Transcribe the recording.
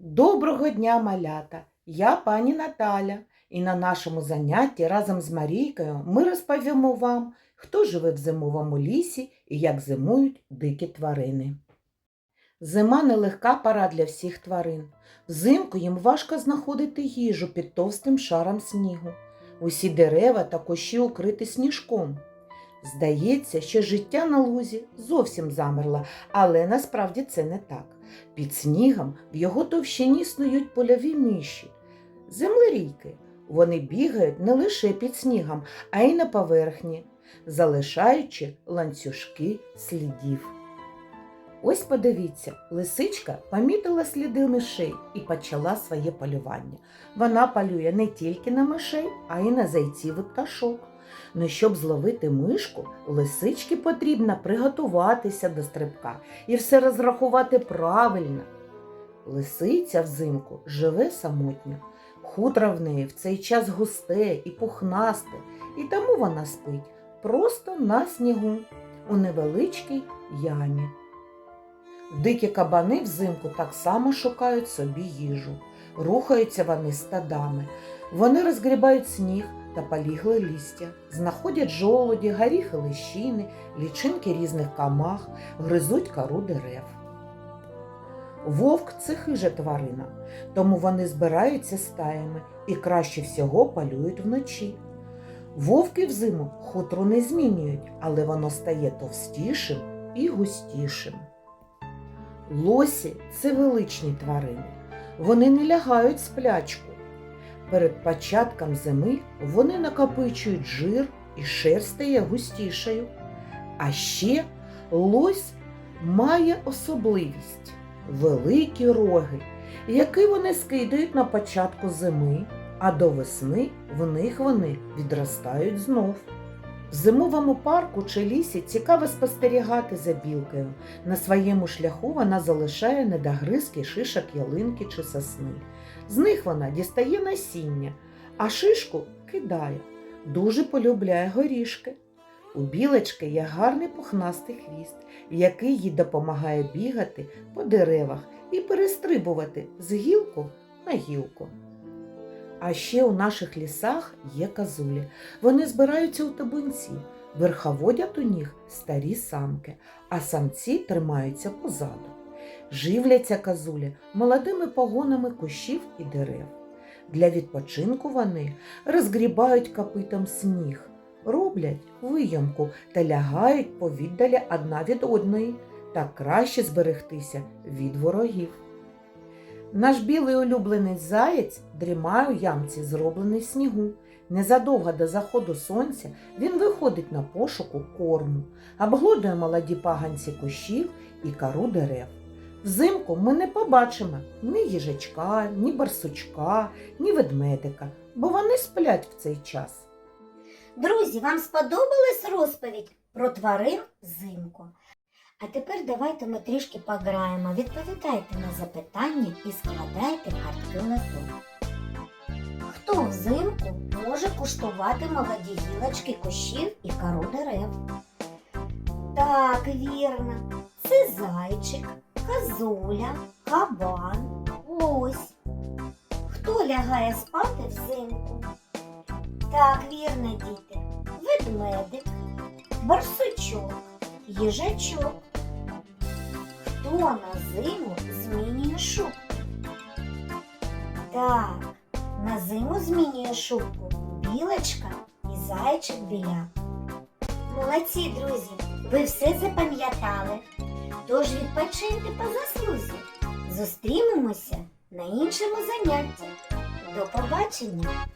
Доброго дня, малята! Я пані Наталя, і на нашому занятті разом з Марійкою ми розповімо вам, хто живе в зимовому лісі і як зимують дикі тварини. Зима нелегка пора для всіх тварин. Взимку їм важко знаходити їжу під товстим шаром снігу. Усі дерева та кущі укриті сніжком. Здається, що життя на лузі зовсім замерло, але насправді це не так. Під снігом в його товщині снують польові миші. Землерійки. Вони бігають не лише під снігом, а й на поверхні, залишаючи ланцюжки слідів. Ось подивіться, лисичка помітила сліди мишей і почала своє полювання. Вона полює не тільки на мишей, а й на зайців і пташок. Ну, щоб зловити мишку, лисички потрібно приготуватися до стрибка і все розрахувати правильно. Лисиця взимку живе самотньо. Хутро в неї в цей час густе і пухнасте, і тому вона спить просто на снігу у невеличкій ямі. Дикі кабани взимку так само шукають собі їжу. Рухаються вони стадами. Вони розгрібають сніг та полігле листя, знаходять жолоді, горіхи лищини, лічинки різних камах, гризуть кору дерев. Вовк це хижа тварина, тому вони збираються стаями і краще всього полюють вночі. Вовки взиму хутру не змінюють, але воно стає товстішим і густішим. Лосі це величні тварини. Вони не лягають сплячку. Перед початком зими вони накопичують жир і шерсть стає густішою. А ще лось має особливість великі роги, які вони скидають на початку зими, а до весни в них вони відростають знов. В зимовому парку чи лісі цікаво спостерігати за білкою. На своєму шляху вона залишає недогризки шишок ялинки чи сосни. З них вона дістає насіння, а шишку кидає. Дуже полюбляє горішки. У білочки є гарний пухнастий хвіст, який їй допомагає бігати по деревах і перестрибувати з гілку на гілку. А ще у наших лісах є казулі. Вони збираються у табунці, верховодять у них старі самки, а самці тримаються позаду. Живляться казулі молодими погонами кущів і дерев. Для відпочинку вони розгрібають копитом сніг, роблять виямку та лягають повіддаля одна від одної, так краще зберегтися від ворогів. Наш білий улюблений заєць дрімає у ямці, зроблений снігу. Незадовго до заходу сонця він виходить на пошуку корму, обглодує молоді паганці кущів і кору дерев. Взимку ми не побачимо ні їжачка, ні барсучка, ні ведмедика, бо вони сплять в цей час. Друзі, вам сподобалась розповідь про тварин взимку? А тепер давайте ми трішки пограємо. Відповідайте на запитання і складайте картки латок. Хто взимку може куштувати молоді гілочки кущів і кору дерев? Так, вірно, це зайчик, козуля, кабан, лось. Хто лягає спати взимку? Так, вірно, діти, ведмедик, барсучок, їжачок. Хто на зиму змінює шубку? Так, на зиму змінює шубку білочка і зайчик біля. Молодці, друзі, ви все запам'ятали. Тож відпочиньте по заслузі. Зустрінемося на іншому занятті. До побачення!